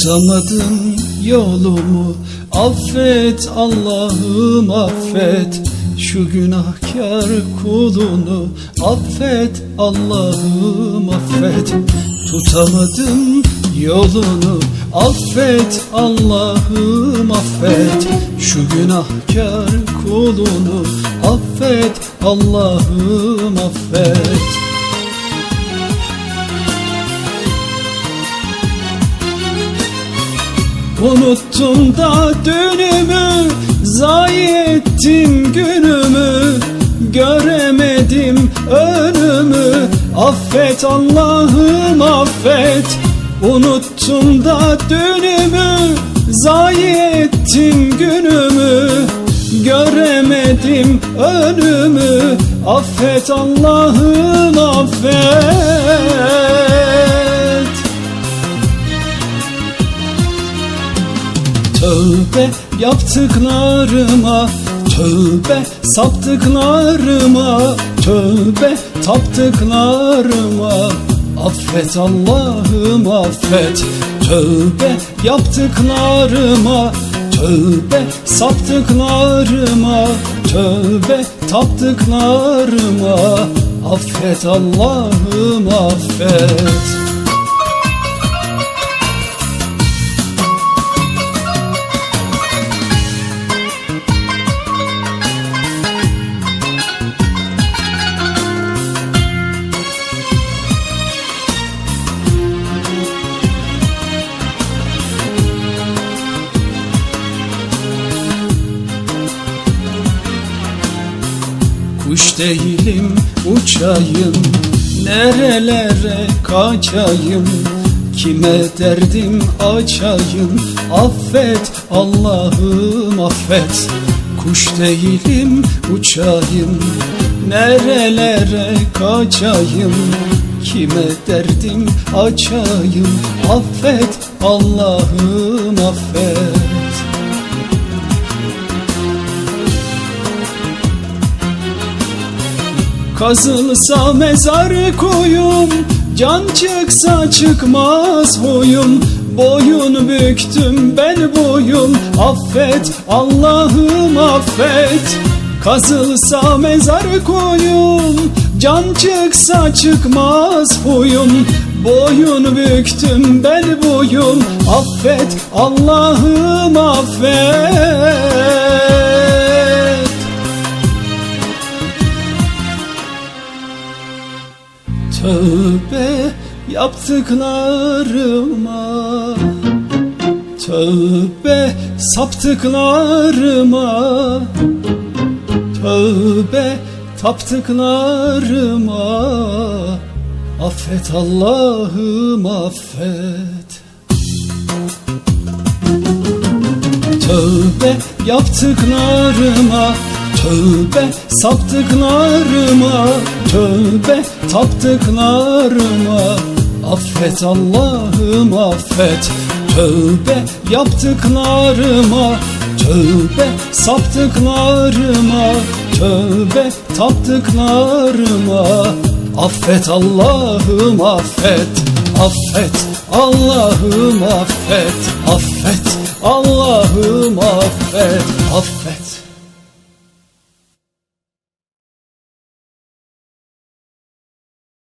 Tutamadım yolumu. Affet Allah'ım affet. Şu günahkar kulunu Affet Allah'ım affet. Tutamadım yolunu Affet Allah'ım affet. Şu günahkar kulunu Affet Allah'ım affet Unuttum da dünümü Zayi ettim günümü. Göremedim önümü. Affet Allah'ım affet. Unuttum da dünümü Zayi ettim günümü. Göremedim önümü. Affet Allah'ım affet Tövbe yaptıklarıma Tövbe saptıklarıma Tövbe taptıklarıma. Affet Allah'ım affet. Tövbe yaptıklarıma Tövbe saptıklarıma Tövbe taptıklarıma. Affet Allah'ım affet Kuş değilim uçayım Nerelere kaçayım Kime derdim açayım Affet Allah'ım affet. Kuş değilim uçayım Nerelere kaçayım Kime derdim açayım Affet Allah'ım affet Kazılsa mezar koyum Can çıksa çıkmaz huyum Boyun büktüm bel boyun Affet Allah'ım affet. Kazılsa mezar koyum Can çıksa çıkmaz huyum Boyun büktüm bel boyun Affet Allah'ım affet Tövbe yaptıklarıma Tövbe saptıklarıma Tövbe taptıklarıma. Affet Allah'ım affet. Tövbe yaptıklarıma Tövbe saptıklarıma Tövbe taptıklarıma. Affet Allah'ım affet. Tövbe yaptıklarıma Tövbe saptıklarıma. Tövbe taptıklarıma. Affet Allah'ım affet. Affet Allah'ım affet. Affet Allah'ım affet. Affet